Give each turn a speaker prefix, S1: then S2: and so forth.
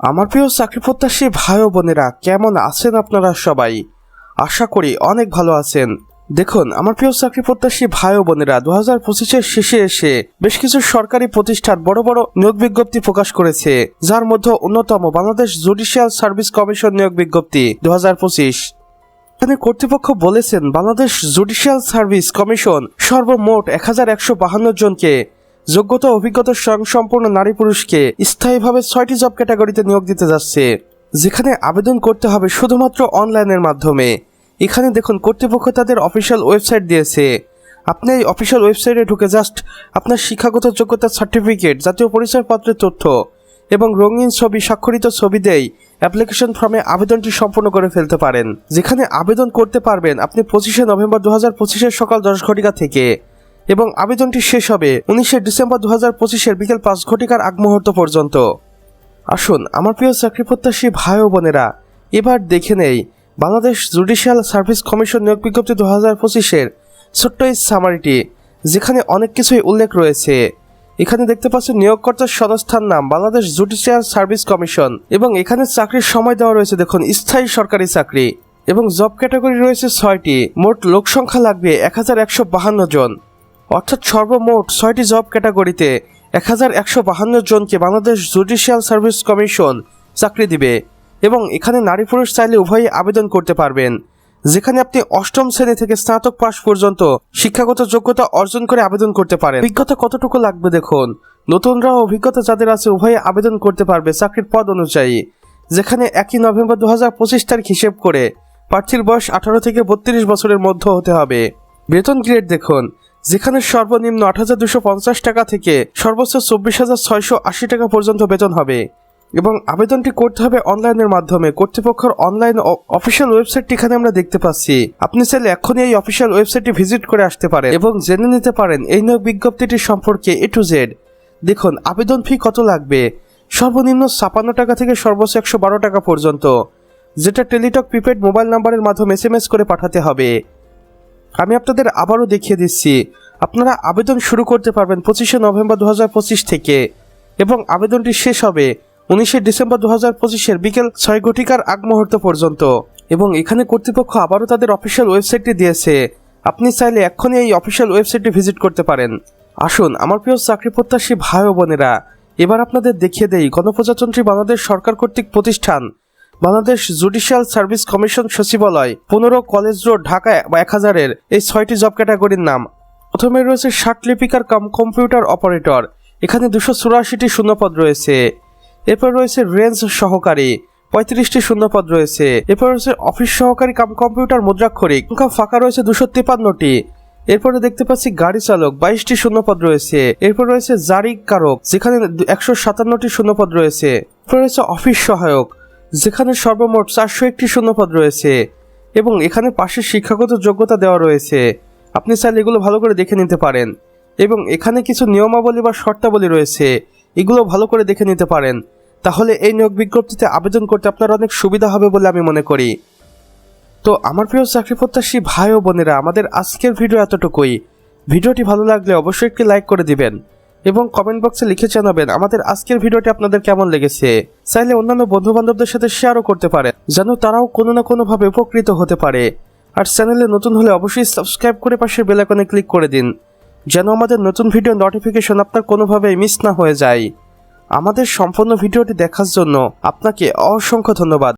S1: আমার প্রিয় চাকরি প্রত্যাশী ভাই বোনেরা, কেমন আছেন আপনারা সবাই? আশা করি অনেক ভালো আছেন। দেখুন, আমার প্রিয় চাকরি প্রত্যাশী ভাই বোনেরা দু হাজার পঁচিশের শেষে এসে বেশ কিছু সরকারি প্রতিষ্ঠান বড় বড় নিয়োগ বিজ্ঞপ্তি প্রকাশ করেছে, যার মধ্যে অন্যতম বাংলাদেশ জুডিশিয়াল সার্ভিস কমিশন নিয়োগ বিজ্ঞপ্তি দু হাজার পঁচিশ। এখানে কর্তৃপক্ষ বলেছেন, বাংলাদেশ জুডিশিয়াল সার্ভিস কমিশন সর্বমোট এক হাজার একশো বাহান্ন জনকে যোগ্যতা অভিজ্ঞতা সম্পূর্ণ নারী পুরুষকে স্থায়ীভাবে ছয়টি জব ক্যাটাগরিতে নিয়োগ দিতে যাচ্ছে। যেখানে আবেদন করতে হবে শুধুমাত্র অনলাইনের মাধ্যমে। এখানে দেখুন, কর্তৃপক্ষ তাদের অফিসিয়াল ওয়েবসাইট দিয়েছে। আপনি এই অফিসিয়াল ওয়েবসাইটে ঢুকে জাস্ট আপনার শিক্ষাগত যোগ্যতার সার্টিফিকেট জাতীয় পরিচয়পত্রের তথ্য এবং রঙিন ছবি, স্বাক্ষরিত ছবি দেই অ্যাপ্লিকেশন ফর্মে আবেদনটি সম্পূর্ণ করে ফেলতে পারেন। যেখানে আবেদন করতে পারবেন আপনি পঁচিশে নভেম্বর দু হাজার পঁচিশের সকাল দশ ঘটিকা থেকে। এবং আবেদনটি শেষ হবে উনিশে ডিসেম্বর দু হাজার পঁচিশের বিকেল পাঁচ ঘটিকার আগ মুহূর্ত পর্যন্ত। আসুন, আমার প্রিয় চাকরি প্রত্যাশী ভাই ও বোনেরা, এবার দেখে নেই বাংলাদেশ জুডিশিয়াল সার্ভিস কমিশন নিয়োগ বিজ্ঞপ্তি দু হাজার পঁচিশের ছোট্ট এই সামারিটি যেখানে অনেক কিছুই উল্লেখ রয়েছে। এখানে দেখতে পাচ্ছেন, নিয়োগকর্তার সংস্থার নাম বাংলাদেশ জুডিশিয়াল সার্ভিস কমিশন এবং এখানে চাকরির সময় দেওয়া রয়েছে, দেখুন, স্থায়ী সরকারি চাকরি এবং জব ক্যাটাগরি রয়েছে ছয়টি। মোট লোক সংখ্যা লাগবে এক হাজার একশো বাহান্ন জন। অর্থাৎ সর্বমোট ছয়টি জব ক্যাটাগরিতে এক হাজার একশো বাহান্ন জনকে বাংলাদেশ জুডিশিয়াল সার্ভিস কমিশন চাকরি দিবে এবং এখানে নারী পুরুষ চাইলে উভয়ই আবেদন করতে পারবেন। যেখানে আপনি অষ্টম শ্রেণি থেকে স্নাতক পাশ পর্যন্ত শিক্ষাগত যোগ্যতা অর্জন করে আবেদন করতে পারেন। অভিজ্ঞতা কতটুকু লাগবে দেখুন। নতুনরা অভিজ্ঞতা যাদের আছে উভয়ে আবেদন করতে পারবে চাকরির পদ অনুযায়ী। যেখানে একই নভেম্বর দু হাজার পঁচিশ তারিখ হিসেব করে প্রার্থীর বয়স আঠারো থেকে বত্রিশ বছরের মধ্যে হতে হবে। বেতন গ্রেড দেখুন। যেখানে সর্বনিম্ন আট হাজার দুশো পঞ্চাশ টাকা থেকে সর্বোচ্চ চব্বিশ হাজার ছয়শো আশি টাকা পর্যন্ত বেতন হবে এবং আবেদনটি করতে হবে অনলাইনের মাধ্যমে। কর্তৃপক্ষের অনলাইন অফিসিয়াল ওয়েবসাইটটি এখানে আমরা দেখতে পাচ্ছি। আপনি চাইলে এখনই এই অফিসিয়াল ওয়েবসাইটটি ভিজিট করে আসতে পারেন এবং জেনে নিতে পারেন এই নিয়োগ বিজ্ঞপ্তিটি সম্পর্কে এ টু জেড দেখুন, আবেদন ফি কত লাগবে? সর্বনিম্ন ছাপান্ন টাকা থেকে সর্বোচ্চ একশো বারো টাকা পর্যন্ত, যেটা টেলিটক প্রিপেড মোবাইল নাম্বারের মাধ্যমে এস করে পাঠাতে হবে। আমি আপনাদের আবারও দেখিয়ে দিচ্ছি, আপনারা আবেদন শুরু করতে পারবেন পঁচিশে নভেম্বর দু হাজার পঁচিশ থেকে এবং আবেদনটি শেষ হবে উনিশে ডিসেম্বর দু হাজার পঁচিশের বিকেল ছয় ঘটিকার আগ মুহূর্ত পর্যন্ত। এবং এখানে কর্তৃপক্ষ আবারও তাদের অফিসিয়াল ওয়েবসাইটটি দিয়েছে, আপনি চাইলে এক্ষুনি এই অফিসিয়াল ওয়েবসাইটটি ভিজিট করতে পারেন। আসুন, আমার প্রিয় চাকরি প্রত্যাশী ভাই ও বোনেরা, এবার আপনাদের দেখিয়ে দেই গণপ্রজাতন্ত্রী বাংলাদেশ সরকার কর্তৃক প্রতিষ্ঠান বাংলাদেশ জুডিশিয়াল সার্ভিস কমিশন সচিবালয় পনেরো কলেজ রোড, ঢাকা এক হাজারের এই ছয়টি জব ক্যাটাগরির নাম। প্রথমে রয়েছে লিপিকার কাম কম্পিউটার অপারেটর। এখানে দুশো চুরাশিটি শূন্যপদ রয়েছে। এরপর রয়েছে রেঞ্জ সহকারী, পঁয়ত্রিশটি শূন্যপদ রয়েছে। এরপর রয়েছে অফিস সহকারী কাম কম্পিউটার মুদ্রাক্ষরিক, সংখ্যা ফাঁকা রয়েছে দুশো তিপান্নটি। এরপরে দেখতে পাচ্ছি গাড়ি চালক, বাইশটি শূন্যপদ রয়েছে। এরপর রয়েছে জারি কারক, যেখানে একশো সাতান্নটি শূন্যপদ রয়েছে। এরপর রয়েছে অফিস সহায়ক যেখানে সর্বমোট চারশো একটি শূন্যপদ রয়েছে এবং এখানে পাশে শিক্ষাগত যোগ্যতা দেওয়া রয়েছে। আপনি চাইলে এগুলো ভালো করে দেখে নিতে পারেন এবং এখানে কিছু নিয়মাবলী বা শর্তাবলী রয়েছে। এগুলো ভালো করে দেখে নিতে পারেন। তাহলে এই নিয়োগ বিজ্ঞপ্তিতে আবেদন করতে আপনার অনেক সুবিধা হবে বলে আমি মনে করি। তো আমার প্রিয় চাকরি প্রত্যাশী ভাই ও বোনেরা, আমাদের আজকের ভিডিও এতটুকুই। ভিডিওটি ভালো লাগলে অবশ্যই একটি লাইক করে দিবেন। এবং কমেন্ট বক্সে লিখে জানাবেন আমাদের আজকের ভিডিওটি আপনাদের কেমন লেগেছে। চাইলে অন্যান্য বন্ধু বান্ধবদের সাথে শেয়ারও করতে পারে যেন তারাও কোনো না কোনোভাবে উপকৃত হতে পারে। আর চ্যানেলে নতুন হলে অবশ্যই সাবস্ক্রাইব করে পাশের বেল আইকনে ক্লিক করে দিন, যেন আমাদের নতুন ভিডিও নোটিফিকেশন আপনার কোনোভাবেই মিস না হয়ে যায়। আমাদের সম্পূর্ণ ভিডিওটি দেখার জন্য আপনাকে অসংখ্য ধন্যবাদ।